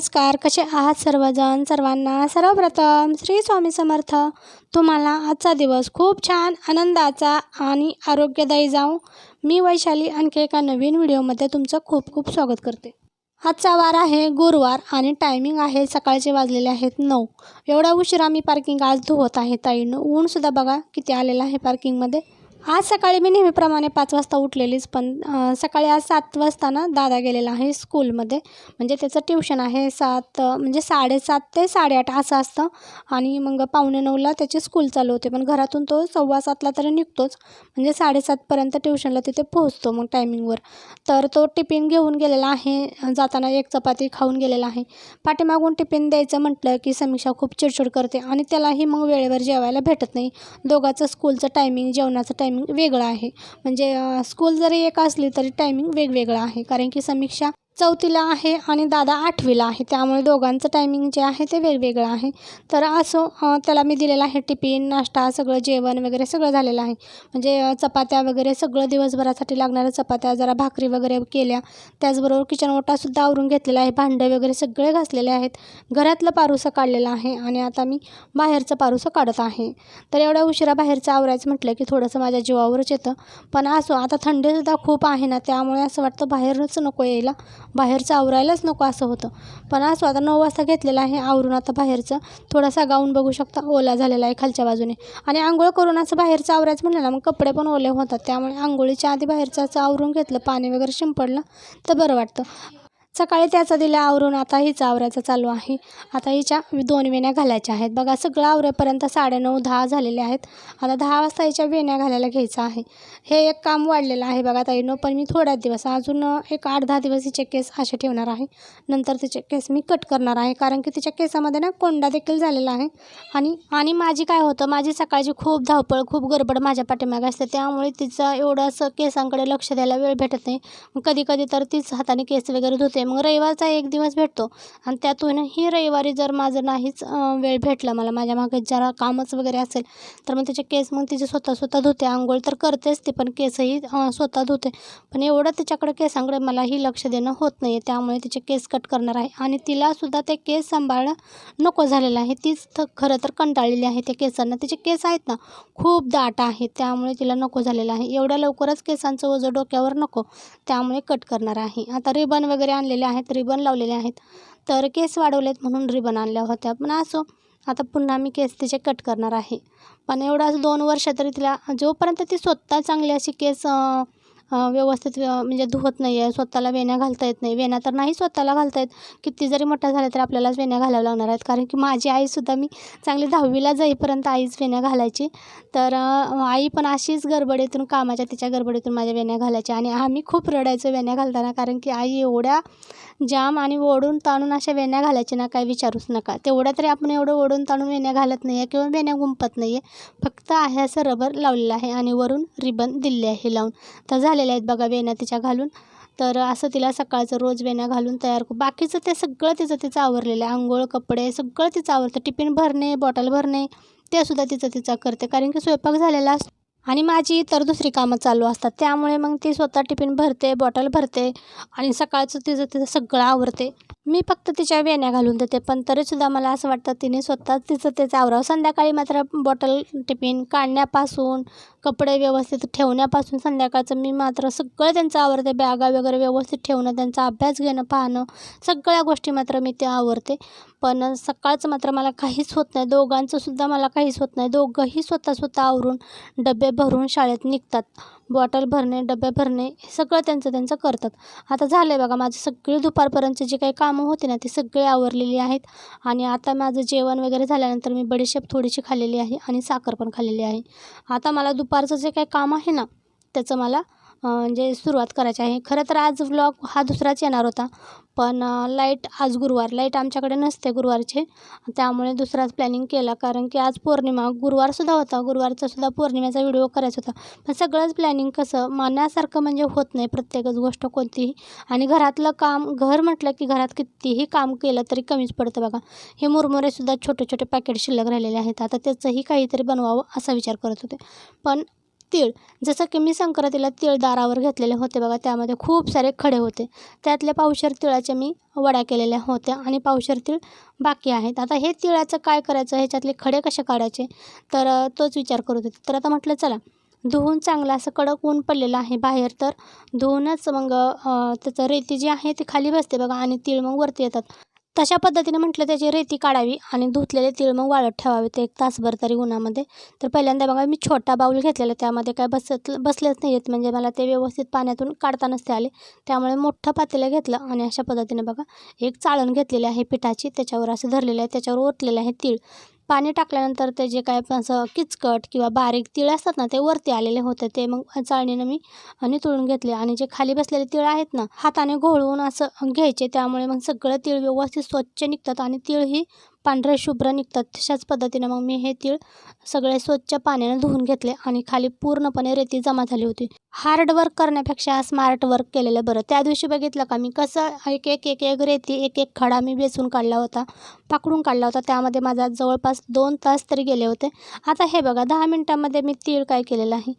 नमस्कार. कसे आहात सर्वजण? सर्वांना सर्वप्रथम श्री स्वामी समर्थ. तुम्हाला आजचा दिवस खूप छान आनंदाचा आणि आरोग्यदायी जाऊ मी वैशाली आणखी एका नवीन व्हिडिओमध्ये तुमचं खूप खूप स्वागत करते. आजचा वार आहे गुरुवार आणि टायमिंग आहे सकाळचे वाजलेले आहेत नऊ. एवढा उशिरा मी पार्किंग आज धुवत आहे ताईनं ऊनसुद्धा बघा किती आलेलं आहे पार्किंगमध्ये आज सकाळी मी नेहमीप्रमाणे पाच वाजता उठलेलीच पण सकाळी आज सात वाजता ना दादा गेलेला आहे स्कूलमध्ये. म्हणजे त्याचं ट्युशन आहे सात म्हणजे साडेसात ते साडेआठ असं असतं. आणि मग पावणे नऊला त्याची स्कूल चालू होते. पण घरातून तो सव्वा सातला तरी निघतोच. म्हणजे साडेसातपर्यंत ट्युशनला तिथे पोहोचतो मग टायमिंगवर. तर तो टिफिन घेऊन गेलेला आहे. जाताना एक चपाती खाऊन गेलेला आहे. पाठीमागून टिफिन द्यायचं म्हटलं की समीक्षा खूप चिडचिड करते. आणि त्यालाही मग वेळेवर जेवायला भेटत नाही. दोघाचं स्कूलचं टायमिंग जेवणाचं टायमिंग वेगळं आहे. म्हणजे स्कूल जरी एक असली तरी टायमिंग वेगवेगळं आहे. कारण की समीक्षा चौथीला आहे आणि दादा आठवीला आहे. त्यामुळे दोघांचं टायमिंग जे आहे ते वेगवेगळं आहे. तर असं त्याला मी दिलेलं आहे टिफिन नाश्ता सगळं जेवण वगैरे सगळं झालेलं आहे. म्हणजे चपात्या वगैरे सगळं दिवसभरासाठी लागणाऱ्या चपात्या जरा भाकरी वगैरे केल्या. त्याचबरोबर किचन ओटासुद्धा आवरून घेतलेला आहे. भांडे वगैरे सगळे घासलेले आहेत. घरातलं पारुसं काढलेलं आहे आणि आता मी बाहेरचं पारुसं काढत आहे. तर एवढ्या उशिरा बाहेरचं आवरायचं म्हटलं की थोडंसं माझ्या जीवावरच येतं. पण असो आता थंडीसुद्धा खूप आहे ना त्यामुळे असं वाटतं बाहेरच नको यायला. बाहेरचं आवरायलाच नको असं होतं. पण आज आता नऊ वाजता घेतलेलं आहे आवरून आता बाहेरचं. थोडासा गाऊन बघू शकता. ओला झालेला आहे खालच्या बाजूने. आणि आंघोळ करून असं बाहेरचं आवरायचं म्हणलं ना मग कपडे पण ओले होतात. त्यामुळे आंघोळीच्या आधी बाहेरचं असं आवरून घेतलं पाणी वगैरे शिंपडलं तर बरं वाटतं. सकाळी त्याचं दिला आवरून आता हिचा आवरायचं चालू आहे. आता हिच्या दोन वेण्या घालायच्या आहेत. बघा सगळं आवरेपर्यंत साडेनऊ दहा झालेले आहेत. आता दहा वाजता हिच्या वेण्या घालायला घ्यायचं आहे. हे एक काम वाढलेलं आहे बघा ताईनं पण मी थोड्याच दिवस अजून एक आठ दहा दिवस हिचे केस असे ठेवणार आहे. नंतर तिचे केस मी कट करणार आहे. कारण की तिच्या केसामध्ये ना कोंडा देखील झालेला आहे. आणि आणि माझी काय होतं माझी सकाळची खूप धावपळ खूप गडबड माझ्या पाठीमागे असते. त्यामुळे तिचं एवढं असं केसांकडे लक्ष द्यायला वेळ भेटत नाही. कधी कधी तर तीच हाताने केस वगैरे धुते मग रविवारचा एक दिवस भेटतो. आणि त्यातूनही रविवारी जर माझं नाहीच वेळ भेटला मला माझ्या मागे जरा कामच वगैरे असेल तर मग तिचे केस मग तिचे स्वतः स्वतः धुते. आंघोळ तर करतेच ती पण केसही स्वतः धुते. पण एवढं तिच्याकडे केसांकडे मलाही लक्ष देणं होत नाही आहे त्यामुळे तिचे केस कट करणार आहे. आणि तिलासुद्धा ते केस सांभाळणं नको झालेलं आहे. तीच तर खरं तर कंटाळलेली आहे त्या केसांना. तिचे केस आहेत ना खूप दाट आहेत त्यामुळे तिला नको झालेलं आहे. एवढ्या लवकरच केसांचं ओझं डोक्यावर नको. त्यामुळे कट करणार आहे. आता रिबन वगैरे आणलं आणलेले आहेत रिबन लावलेले आहेत. तर केस वाढवलेत म्हणून रिबन आणल्या होत्या. पण असो आता पुन्हा मी केस तिचे कट करणार आहे. पण एवढाच असं दोन वर्ष तरी तिला जोपर्यंत ती स्वतः चांगली अशी केस व्यवस्थित म्हणजे धुवत नाही आहे स्वतःला वेण्या घालता येत नाही. वेण्या तर नाही स्वतःला घालता येत. किती जरी मोठ्या झाल्या तर आपल्यालाच वेण्या घालाव्या लागणार आहेत. कारण की माझी आईसुद्धा मी चांगली दहावीला जाईपर्यंत आईच वेण्या घालायची. तर आई पण अशीच गडबडीतून कामाच्या तिच्या गडबडीतून माझ्या वेण्या घालायच्या आणि आम्ही खूप रडायचो वेण्या घालताना. कारण की आई एवढ्या जाम आणि ओढून ताणून अशा वेण्या घालायच्या ना काय विचारूच नका. तेवढ्या तरी आपण एवढं ओढून ताणून वेण्या घालत नाही आहे किंवा वेण्या गुंपत नाही आहे फक्त आहे असं रबर लावलेलं आहे आणि वरून रिबन दिले आहे लावून. तर झालेल्या आहेत बघा वेण्या तिच्या घालून. तर असं तिला सकाळचं रोज वेण्या घालून तयार करू. बाकीचं ते सगळं तिचं तिचं आवरलेलं आहे. आंघोळ कपडे सगळं तिचं आवरतं. टिफिन भरणे बॉटल भरणे ते सुद्धा तिचं तिचं करते. कारण की स्वयंपाक झालेला असतो. आणि माझी इतर दुसरी कामं चालू असतात. त्यामुळे मग ती स्वतः टिफिन भरते बॉटल भरते आणि सकाळचं तिचं तिचं सगळं आवरते. मी फक्त तिच्या वेण्या घालून देते. पण तरीसुद्धा मला असं वाटतं तिने स्वतः तिचं तेच आवरावं. संध्याकाळी मात्र बॉटल टिफिन काढण्यापासून कपडे व्यवस्थित ठेवण्यापासून संध्याकाळचं मी मात्र सगळं त्यांचं आवडते बॅगा वगैरे व्यवस्थित ठेवणं त्यांचा अभ्यास घेणं पाहणं सगळ्या गोष्टी मात्र मी ते आवडते पण सकाळचं मात्र मला काहीच होत नाही. दोघांचं सुद्धा मला काहीच होत नाही. दोघंही स्वतः स्वतः आवरून डबे भरून शाळेत निघतात. बॉटल भरणे डबे भरणे हे सगळं त्यांचं त्यांचं करतात. आता झालं आहे बघा माझे सगळी दुपारपर्यंतचे जे काही कामं होते ना ती सगळी आवरलेली आहेत. आणि आता माझं जेवण वगैरे झाल्यानंतर मी बडीशेप थोडीशी खाल्लेली आहे आणि साखर पण खाल्लेली आहे. आता मला दुपारचं जे काही काम आहे ना त्याचं मला म्हणजे सुरुवात करायची आहे. खरं तर आज व्लॉग हा दुसराच येणार होता. पण लाइट आज गुरुवार. लाइट आमच्याकडे नसते गुरुवारचे. त्यामुळे दुसराच प्लॅनिंग केला. कारण की आज पौर्णिमा. गुरुवारसुद्धा होता. गुरुवारचासुद्धा पौर्णिमेचा व्हिडिओ करायचा होता. पण सगळंच प्लॅनिंग कसं मनासारखं म्हणजे होत नाही प्रत्येकच गोष्ट कोणतीही. आणि घरातलं काम घर म्हटलं की घरात कितीही काम केलं तरी कमीच पडतं बघा. हे मुरमुरेसुद्धा छोटे छोटे पॅकेट शिल्लक राहिलेले आहेत. आता त्याचंही काहीतरी बनवावं असा विचार करत होते. पण तीळ. जसं की मी संक्रांतीला तीळ दारावर घेतलेले होते बघा त्यामध्ये खूप सारे खडे होते. त्यातल्या पावशर तिळाच्या मी वड्या केलेल्या होत्या आणि पावशर तीळ बाकी आहेत. आता हे तिळाचं काय करायचं? ह्याच्यातले खडे कसे काढायचे? तर तोच विचार करत होते. तर आता म्हटलं चला धुवून चांगलं असं कडक ऊन पडलेलं आहे बाहेर तर धुवूनच मग त्याचं रेती जी आहे ती खाली बसते बघा आणि तीळ मग वरती येतात. तशा पद्धतीने म्हटलं त्याची रेती काढावी आणि धुतलेले तीळ मग वाळत ठेवावे ते एक तासभर तरी उन्हामध्ये. तर पहिल्यांदा बघा मी छोटा बाऊल घेतलेला त्यामध्ये काय बसत बसलेच नाही आहेत म्हणजे मला ते व्यवस्थित पाण्यातून काढता नसते आले. त्यामुळे मोठं पातेलं घेतलं आणि अशा पद्धतीने बघा एक चाळण घेतलेली आहे पिठाची त्याच्यावर असं धरलेलं आहे त्याच्यावर ओतलेलं आहे तीळ. पाणी टाकल्यानंतर ते जे काय असं किचकट किंवा बारीक तीळ असतात ना ते वरती आलेले होते. ते मग चाळणीनं मी नितळून घेतले आणि जे खाली बसलेले तीळ आहेत ना हाताने घोळवून असं घ्यायचे. त्यामुळे मग सगळं तीळ व्यवस्थित स्वच्छ निघतात आणि तीळ ही पांढरे शुभ्र निघतात. तशाच पद्धतीनं मग मी हे तीळ सगळे स्वच्छ पाण्याने धुवून घेतले आणि खाली पूर्णपणे रेती जमा झाली होती. हार्ड वर्क करण्यापेक्षा स्मार्ट वर्क केलेलं बरं. त्या दिवशी बघितलं का मी कसं एक एक एक एक रेती एक एक खडा मी बेसून काढला होता पाकडून काढला होता. त्यामध्ये माझा जवळपास दोन तास तरी गेले होते. आता हे बघा दहा मिनटामध्ये मी तीळ काय केलेलं आहे?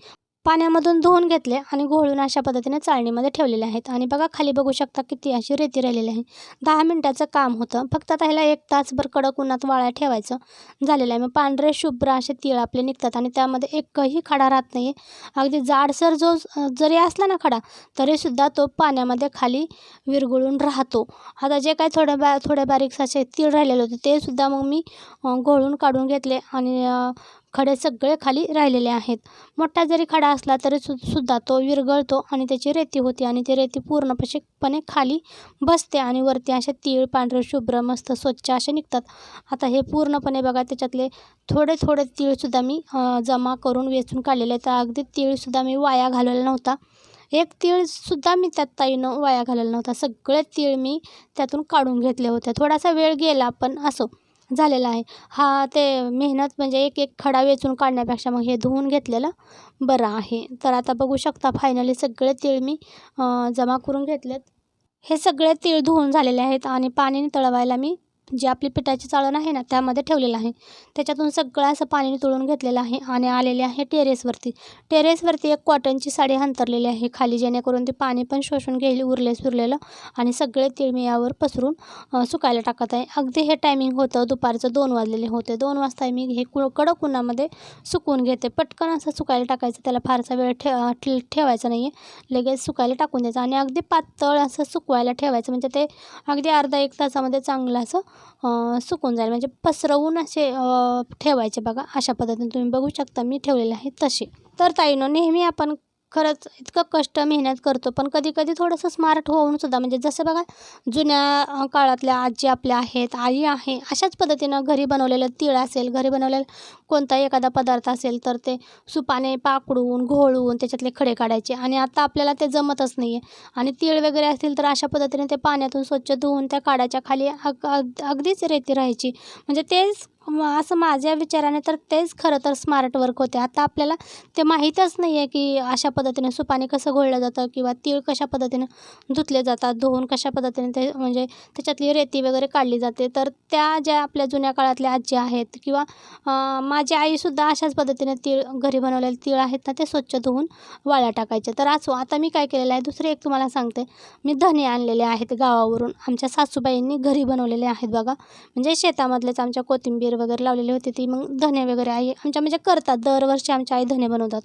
पाण्यामधून धुवून घेतले आणि घोळून अशा पद्धतीने चाळणीमध्ये ठेवलेले आहेत. आणि बघा खाली बघू शकता किती अशी रेती राहिलेली आहे. दहा मिनटाचं काम होतं. फक्त आता ह्याला एक तासभर कडक उन्हात वाळा ठेवायचं झालेलं आहे. मग पांढरे शुभ्र असे तीळ आपले निघतात आणि त्यामध्ये एकही खडा राहत नाही अगदी जाडसर जो जरी असला ना खडा तरीसुद्धा तो पाण्यामध्ये खाली विरगुळून राहतो. आता जे काय थोड्या बा थोडे बारीक असे तीळ राहिलेले होते ते सुद्धा मग मी घोळून काढून घेतले आणि खडे सगळे खाली राहिलेले आहेत. मोठा जरी खडा असला तरी सु सुद्धा तो विरघळतो आणि त्याची रेती होती आणि ती रेती पूर्णपणे खाली बसते आणि वरती असे तीळ पांढरे शुभ्र मस्त स्वच्छ असे निघतात. आता हे पूर्णपणे बघा त्याच्यातले थोडे थोडे तीळसुद्धा मी जमा करून वेचून काढलेले तर अगदी तीळसुद्धा मी वाया घालवला नव्हता. एक तीळसुद्धा मी त्यात ताईनं वाया घालवला नव्हता. सगळे तीळ मी त्यातून काढून घेतले होते. थोडासा वेळ गेला पण असो. झालेला आहे. हा ते मेहनत म्हणजे एक एक खडा वेचून काढण्यापेक्षा मग हे धुवून घेतलेलं बरं आहे. तर आता बघू शकता फायनली सगळे तीळ मी जमा करून घेतलेत. हे सगळे तीळ धुवून झालेले आहेत आणि पाणी तळवायला मी जी आपली पिठाची चाळण आहे ना त्यामध्ये ठेवलेलं आहे. त्याच्यातून सगळं असं पाणी तुळून घेतलेलं आहे आणि आलेले आहे टेरेसवरती. टेरेसवरती एक कॉटनची साडी अंतरलेली आहे खाली जेणेकरून ते पाणी पण शोषून घेईल उरले सुरलेलं आणि सगळे तीळ मी यावर पसरून सुकायला टाकत आहे. अगदी हे टायमिंग होतं दुपारचं दोन वाजलेले होते. दोन वाजता मी हे कु कडक उन्हामध्ये सुकवून घेते. पटकन असं सुकायला टाकायचं त्याला फारसा वेळ ठे ठेवायचा नाही आहे लगेच सुकायला टाकून द्यायचं आणि अगदी पातळ असं सुकवायला ठेवायचं म्हणजे ते अगदी अर्धा एक तासामध्ये चांगलं असं सुकून जाईल. म्हणजे पसरवून असे ठेवायचे बघा. अशा पद्धतीने तुम्ही बघू शकता. मी ठेवलेले आहे तसे. तर ताईनं नेहमी आपण खरंच इतकं कष्ट मेहनत करतो. पण कधी कधी थोडंसं स्मार्ट होऊन सुद्धा म्हणजे जसं बघा जुन्या काळातल्या आजी आपल्या आहेत आई आहे अशाच पद्धतीनं घरी बनवलेलं तीळ असेल घरी बनवलेलं कोणताही एखादा पदार्थ असेल तर ते सुपाने पाकडून घोळून त्याच्यातले खडे काढायचे आणि आता आपल्याला ते जमतच नाही आहे आणि तीळ वगैरे असतील तर अशा पद्धतीने ते पाण्यातून स्वच्छ धुवून त्या काढायच्या खाली अग अग अगदीच रेती राहायची. म्हणजे तेच असं माझ्या विचाराने तर तेच खरं तर स्मार्ट वर्क होते. आता आपल्याला ते माहीतच नाही आहे की अशा पद्धतीने सुपाने कसं घोळलं जातं किंवा तीळ कशा पद्धतीने धुतले जातात धुवून कशा पद्धतीने ते म्हणजे त्याच्यातली रेती वगैरे काढली जाते. तर त्या ज्या आपल्या जुन्या काळातल्या आजी आहेत किंवा मा माझी आईसुद्धा अशाच पद्धतीने तीळ घरी बनवलेले तीळ आहेत ना ते स्वच्छ धुवून वाळ्या टाकायचे तर असो आता मी काय केलेलं आहे दुसरे एक तुम्हाला सांगते. मी धने आणलेले आहेत गावावरून. आमच्या सासूबाईंनी घरी बनवलेले आहेत बघा. म्हणजे शेतामधलेच आमच्या कोथिंबीर वगैरे लावलेली होती ती मग धने वगैरे आई आमच्या म्हणजे करतात. दरवर्षी आमच्या आई धने बनवतात.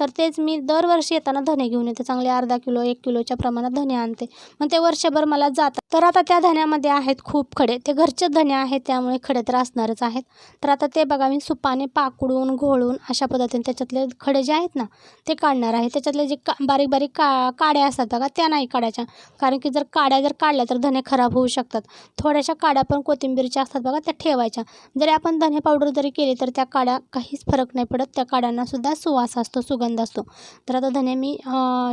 तर तेच मी दरवर्षी येताना धने घेऊन येते. चांगले अर्धा किलो एक किलोच्या प्रमाणात धने आणते. मग ते वर्षभर मला जातात तर आता त्या धण्यामध्ये आहेत खूप खडे. ते घरचे धने आहेत त्यामुळे खडे तर असणारच आहेत. तर आता ते बघा मी सुपाने पाकडून घोळून अशा पद्धतीने त्याच्यातले खडे जे आहेत ना ते काढणार आहे. त्याच्यातले जे का बारीक बारीक का काड्या असतात बघा त्या नाही काढायच्या. कारण की जर काड्या जर काढल्या तर धने खराब होऊ शकतात. थोड्याशा काड्या पण कोथिंबीरच्या असतात बघा त्या ठेवायच्या. जरी आपण धने पावडर जरी केली तर त्या काड्या काहीच फरक नाही पडत. त्या काड्यांनासुद्धा सुवास असतो सुगंध असतो. तर आता धने मी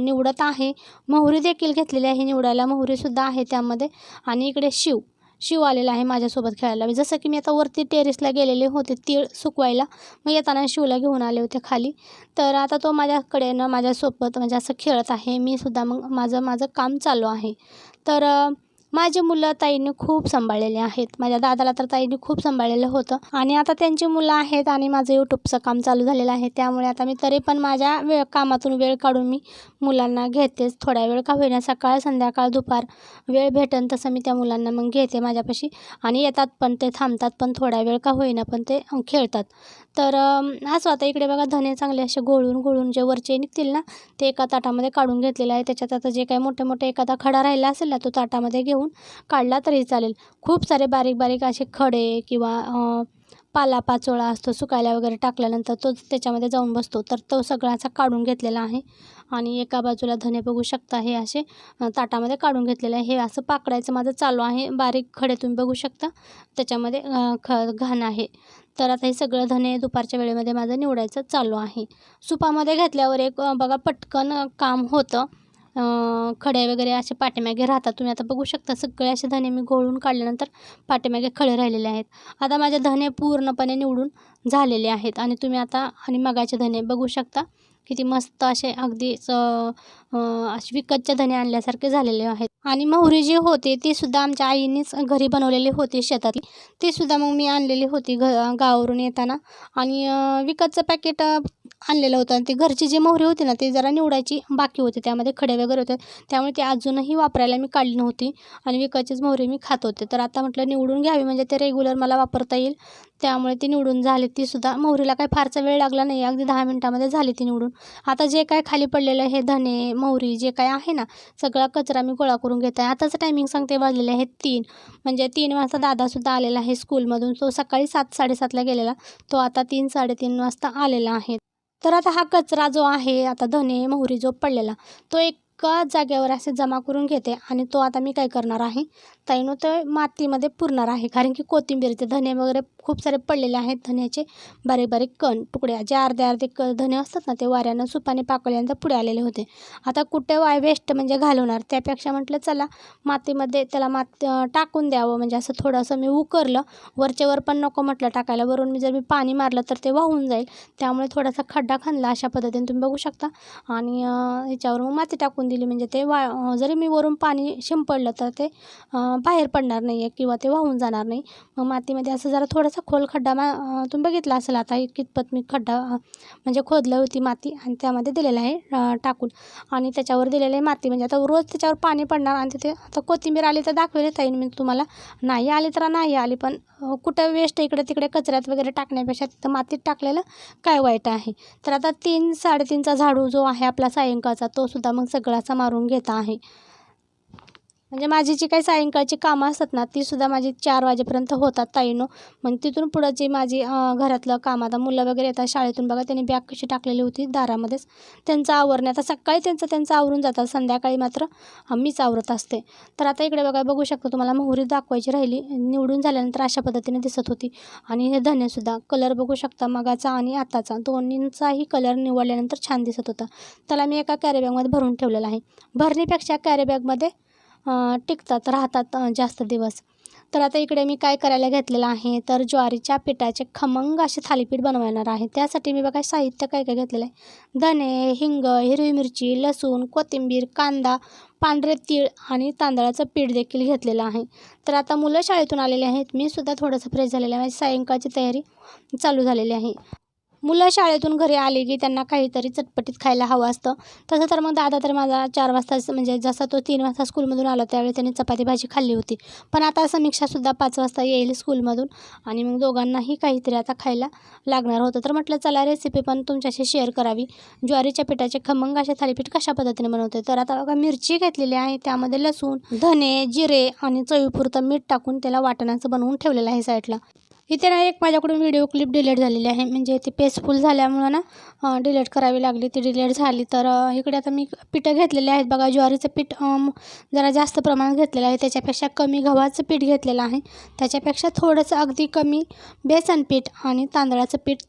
निवडत आहे. मोहरी देखील घेतलेली आहे निवडायला मोहरीसुद्धा आहे त्यामध्ये. आणि इकडे शिव. शिव आलेला आहे माझ्यासोबत खेळायला. म्हणजे जसं की मी आता वरती टेरेसला गेलेले होते तीळ सुकवायला. मग येताना शिवला घेऊन आले होते खाली. तर आता तो माझ्याकडे न माझ्यासोबत म्हणजे असं खेळत आहे. मी सुद्धा मग माझं माझं काम चालू आहे. तर माझी मुलं ताईंनी खूप सांभाळलेले आहेत. माझ्या दादाला तर ताईने खूप सांभाळलेलं होतं. आणि आता त्यांची मुलं आहेत आणि माझं यूट्यूबचं काम चालू झालेलं आहे. त्यामुळे आता मी तरी पण माझ्या वेळ कामातून वेळ काढून मी मुलांना घेतेच थोड्या वेळ का होईना सकाळ संध्याकाळ दुपार वेळ भेटेन तसं मी त्या मुलांना मग घेते माझ्यापाशी. आणि येतात पण ते थांबतात पण थोड्या वेळ का होईना पण ते खेळतात. तर असं आता इकडे बघा धने चांगले असे गोळून गोळून जे वरचे निघतील ना ते एका ताटामध्ये काढून घेतलेलं आहे. त्याच्यात आता जे काही मोठे मोठे एखादा खडा राहिला असेल ना तो ताटामध्ये घेऊन काढला तरी चालेल. खूप सारे बारीक बारीक असे खडे किंवा पालापाचोळा असतो सुकायला वगैरे टाकल्यानंतर तो त्याच्यामध्ये जाऊन बसतो. तर तो सगळा असा काढून घेतलेला आहे. आणि एका बाजूला धने बघू शकता हे असे ताटामध्ये काढून घेतलेले आहे. हे असं पाकडायचं माझं चालू आहे. बारीक खडे तुम्ही बघू शकता. त्याच्यामध्ये ख घाण आहे. तर आता हे सगळं धने दुपारच्या वेळेमध्ये माझं निवडायचं चालू आहे. सुपामध्ये घातल्यावर एक बघा पटकन काम होतं. खडे वगैरे असे पाठीमागे राहतात. तुम्ही आता बघू शकता सगळे असे धने मी गोळून काढल्यानंतर पाठीमागे खडे राहिलेले आहेत. आता माझे धने पूर्णपणे निवडून झालेले आहेत आणि तुम्ही आता आणि मगाचे धने बघू शकता किती मस्त असे अगदीच असे विकतचे धने आणल्यासारखे झालेले आहेत. आणि मोहरी जी होती ती सुद्धा आमच्या आईनेच घरी बनवलेली होती शेतातली. ती सुद्धा मग मी आणलेली होती घ गावावरून येताना. आणि विकतचं पॅकेट आणलेलं होतं आणि ते घरची जी मोहरी होती ना ती जरा निवडायची बाकी होती. त्यामध्ये खडे वगैरे होते. त्यामुळे ते अजूनही वापरायला मी काढली नव्हती आणि विकायचेच मोहरी मी खात होते. तर आता म्हटलं निवडून घ्यावी म्हणजे ते रेग्युलर मला वापरता येईल. त्यामुळे ती निवडून झाली. ती सुद्धा मोहरीला काही फारसा वेळ लागला नाही. अगदी दहा मिनटामध्ये झाली ती निवडून. आता जे काय खाली पडलेलं हे धने मोहरी जे काय आहे ना सगळा कचरा मी गोळा करून घेत. आहे आताचं टायमिंग सांगते वाजलेले आहेत तीन. म्हणजे तीन वाजता दादासुद्धा आलेला आहे स्कूलमधून तो सकाळी सात साडेसातला गेलेला. तो आता तीन साडेतीन वाजता आलेला आहे. तर आता हा कचरा जो आहे आता धने मोहरी जो पडलेला तो एक जागेवर असे जमा करून घेते आणि तो आता मी काय करणार आहे? ताईनं ते मातीमध्ये पुरणार आहे. कारण की कोथिंबीरचे धने वगैरे खूप सारे पडलेले आहेत. धन्याचे बारीक बारीक कण तुकडे जे अर्धे अर्धे क धने असतात ना ते वाऱ्यानं सुपाने पाकल्यानंतर पुढे आलेले होते. आता कुठे वाय वेस्ट म्हणजे घालवणार? त्यापेक्षा म्हटलं चला मातीमध्ये त्याला मात टाकून द्यावं. म्हणजे असं थोडंसं मी उकरलं. वरच्यावर पण नको म्हटलं टाकायला. वरून मी जर मी पाणी मारलं तर ते वाहून जाईल. त्यामुळे थोडासा खड्डा खणला अशा पद्धतीने तुम्ही बघू शकता. आणि अं, ह्याच्यावर मग माती टाकून दिली. म्हणजे ते वा जरी मी वरून पाणी शिंपडलं तर ते बाहेर पडणार नाही आहे किंवा ते वाहून जाणार नाही. मग मातीमध्ये असं जरा थोडासा खोल खड्डा मा तुम्ही बघितला असेल आता एक कितपत मी खड्डा म्हणजे खोदलं होती माती आणि त्यामध्ये दिलेलं आहे टाकून. आणि त्याच्यावर दिलेलं आहे माती. म्हणजे आता रोज त्याच्यावर पाणी पडणार आणि तिथे आता कोथिंबीर आली तर दाखवेल येईन मी तुम्हाला. नाही आली तर नाही आली पण कुठं वेस्ट इकडे तिकडे कचऱ्यात वगैरे टाकण्यापेक्षा तिथं मातीत टाकलेलं काय वाईट आहे? तर आता तीन साडेतीनचा झाडू जो आहे आपला सायंकाळचा तो सुद्धा मग सगळाचा मारून घेता आहे. म्हणजे माझी जी काही सायंकाळची कामं असतात ना ती सुद्धा माझी चार वाजेपर्यंत होतात ताईनो. मग तिथून पुढं जी माझी घरातलं काम आता मुलं वगैरे येतात शाळेतून बघा त्यांनी बॅग कशी टाकलेली होती दारामध्येच. त्यांचं आवरणे आता सकाळी त्यांचं त्यांचं आवरून जातात संध्याकाळी मात्र मीच आवरत असते. तर आता इकडे बघा बघू शकतो तुम्हाला मोहरी दाखवायची राहिली निवडून झाल्यानंतर अशा पद्धतीने दिसत होती. आणि हे धनेसुद्धा कलर बघू शकता मगाचा आणि आताचा. दोन्हींचाही कलर निवडल्यानंतर छान दिसत होता. त्याला मी एका कॅरीबॅगमध्ये भरून ठेवलेला आहे. भरणीपेक्षा कॅरीबॅगमध्ये टिकतात राहतात जास्त दिवस. तर आता इकडे मी काय करायला घेतलेलं आहे तर ज्वारीच्या पिठाचे खमंग असे थालीपीठ बनवणार आहे. त्यासाठी मी बघा साहित्य काय काय घेतलेलं आहे. धने हिंग हिरवी मिरची लसूण कोथिंबीर कांदा पांढरे तीळ आणि तांदळाचं पीठ देखील घेतलेलं आहे. तर आता मुलं शाळेतून आलेले आहेत. मी सुद्धा थोडंसं फ्रेश झालेलं आहे. माझी सायंकाळची तयारी चालू झालेली आहे. मुलं शाळेतून घरी आली की त्यांना काहीतरी चटपटीत खायला हवं असतं. तसं तर मग दादा तर माझा चार वाजता म्हणजे जसा तो तीन वाजता स्कूलमधून आला त्यावेळी त्यांनी चपाती भाजी खाल्ली होती. पण आता समीक्षासुद्धा पाच वाजता येईल स्कूलमधून आणि मग दोघांनाही काहीतरी आता खायला लागणार होतं. तर म्हटलं चला रेसिपी पण तुमच्याशी शेअर करावी. ज्वारीच्या पिठाचे खमंग असे थालीपीठ कशा पद्धतीने बनवते तर आता बघा मिरची घेतलेली आहे त्यामध्ये लसूण धने जिरे आणि चवीपुरतं मीठ टाकून त्याला वाटणाचं बनवून ठेवलेलं आहे साईडला इथे ना एक माझ्याकडून व्हिडिओ क्लिप डिलीट झालेली आहे. म्हणजे ती पेजफुल झाल्यामुळं ना डिलीट करावी लागली. ती डिलीट झाली तर इकडे आता मी पिठं घेतलेले आहेत. बघा ज्वारीचं पीठ जरा जास्त प्रमाणात घेतलेलं आहे. त्याच्यापेक्षा कमी गव्हाचं पीठ घेतलेलं आहे. त्याच्यापेक्षा थोडंसं अगदी कमी बेसन पीठ आणि तांदळाचं पीठ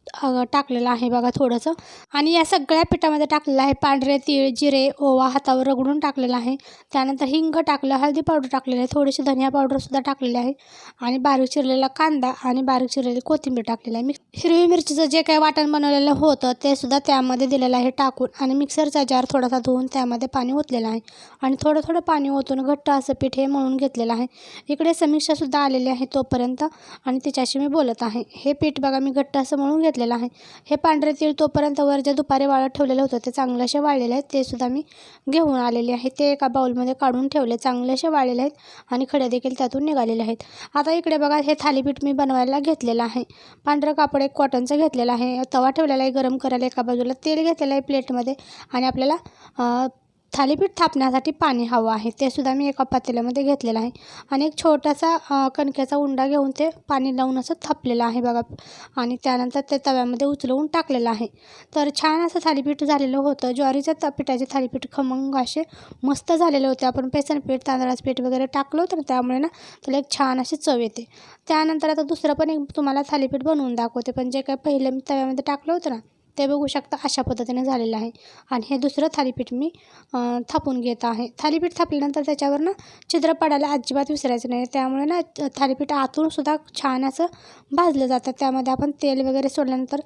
टाकलेलं आहे बघा थोडंसं. आणि या सगळ्या पिठामध्ये टाकलेलं आहे पांढरे तीळ जिरे ओवा हातावर रगडून टाकलेलं आहे. त्यानंतर हिंग टाकलं हळदी पावडर टाकलेलं आहे. थोडीशी धनिया पावडरसुद्धा टाकलेली आहे. आणि बारीक चिरलेला कांदा आणि बारीक चिरलेली कोथिंबीर टाकलेली आहे. मी हिरवी मिरचीचं जे काही वाटण बनवलेलं होतं ते सुद्धा त्यामध्ये दिलेलं आहे टाकून आणि मिक्सरचा जार थोडासा धुवून त्यामध्ये पाणी ओतलेलं आहे. आणि थोडं थोडं पाणी ओतून घट्ट असं पीठ हे मळून घेतलेलं आहे. इकडे समीक्षासुद्धा आलेली आहे तोपर्यंत आणि तिच्याशी मी बोलत आहे. हे पीठ बघा मी घट्ट असं मळून घेतलेलं आहे. हे पांढरे तीळ तोपर्यंत वर जे दुपारी वाळत ठेवलेलं होतं ते चांगले वाळलेले आहेत. ते सुद्धा मी घेऊन आलेले आहे. ते एका बाउलमध्ये काढून ठेवले चांगले असे वाळलेले आहेत आणि खडे देखील त्यातून निघालेले आहेत. आता इकडे बघा हे थालीपीठ मी बनवायला घेतलेला आहे. पांढरं कापड एक कॉटनचं घेतलेलं आहे. तवा ठेवलेला आहे गरम करायला एका बाजूला. तेल घेतलेलं आहे प्लेटमध्ये आणि आपल्याला थालीपीठ थापण्यासाठी पाणी हवं आहे. ते सुद्धा मी एका पातेल्यामध्ये घेतलेलं आहे. आणि एक छोटासा कणक्याचा कणकेचा उंडा घेऊन ते पाणी लावून असं थापलेलं आहे बघा. आणि त्यानंतर ते तव्यामध्ये उचलवून टाकलेलं आहे. तर छान असं थालीपीठ झालेलं होतं. ज्वारीच्या त पिठाचे थालीपीठ खमंग असे मस्त झालेले होते. आपण बेसन पीठ तांदळाचं पीठ वगैरे टाकलं होतं ना त्यामुळे ना त्याला एक छान अशी चव येते. त्यानंतर आता दुसरं पण एक तुम्हाला थालीपीठ बनवून दाखवते. पण जे काय पहिलं मी तव्यामध्ये टाकलं होतं ना ते बघू शकता अशा पद्धतीने झालेलं आहे. आणि हे दुसरं थालीपीठ मी थापून घेत आहे. थालीपीठ थापल्यानंतर त्याच्यावर ना छिद्र पडायला अजिबात विसरायचं नाही. त्यामुळे ना थालीपीठ आतूनसुद्धा छान असं भाजलं जातं. त्यामध्ये आपण तेल वगैरे सोडल्यानंतर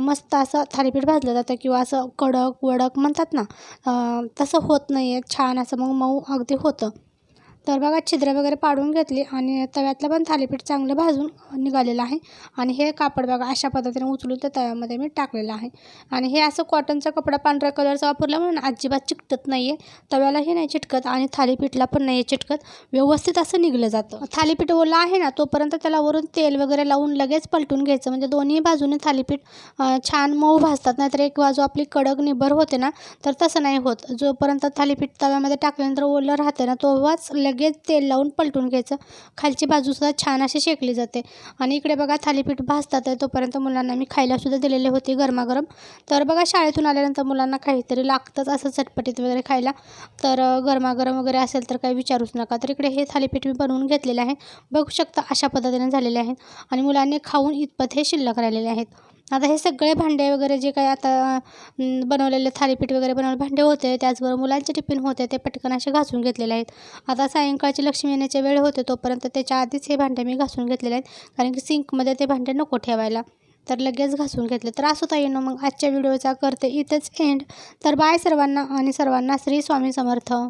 मस्त असं थालीपीठ भाजलं जातं किंवा असं कडक वडक म्हणतात ना तसं होत नाही आहे छान असं मग मऊ अगदी होतं. तर बघा छिद्र वगैरे पाडून घेतली आणि तव्यातलं पण थालीपीठ चांगलं भाजून निघालेलं आहे. आणि हे कापड बघा अशा पद्धतीने उचलून त्या तव्यामध्ये मी टाकलेलं आहे. आणि हे असं कॉटनचा कपडा पांढऱ्या कलरचा वापरला म्हणून अजिबात चिकटत नाही आहे तव्यालाही नाही चिटकत आणि थालीपीठला पण नाही चिटकत. व्यवस्थित असं निघलं जातं. थालीपीठ ओला आहे ना तोपर्यंत त्याला वरून तेल वगैरे लावून लगेच पलटून घ्यायचं. म्हणजे दोन्ही बाजूने थालीपीठ छान मऊ भाजतात. नाहीतर एक बाजू आपली कडक निबर होते ना तर तसं नाही होत. जोपर्यंत थालीपीठ तव्यामध्ये टाकल्यानंतर ओलं राहते ना तेव्हाच लगेच तेल लावून पलटून घ्यायचं. खालची बाजूसुद्धा छान अशी शेकली जाते. आणि इकडे बघा थालीपीठ भाजतात आहे तोपर्यंत मुलांना मी खायलासुद्धा दिलेले होते गरमागरम. तर बघा शाळेतून आल्यानंतर मुलांना काहीतरी लागतंच असं चटपटीत वगैरे खायला. तर गरमागरम वगैरे असेल तर काही विचारूच नका. तर इकडे हे थालीपीठ मी बनवून घेतलेले आहे. बघू शकता अशा पद्धतीने झालेले आहेत आणि मुलांनी खाऊन इतपत हे शिल्लक राहिलेले आहेत. आता हे सगळे भांडे वगैरे जे काही आता बनवलेले थालीपीठ वगैरे बनवले भांडे होते त्याचबरोबर मुलांचे टिफिन होते ते पटकन असे घासून घेतलेले आहेत. आता सायंकाळची लक्ष्मी येण्याचे वेळ होते तोपर्यंत त्याच्या आधीच हे भांडे मी घासून घेतलेले आहेत कारण की सिंकमध्ये ते भांडे नको ठेवायला. तर लगेच घासून घेतले. तर असं ताई मग आजच्या व्हिडिओचा करते इथेच एंड तर बाय सर्वांना आणि सर्वांना श्री स्वामी समर्थ.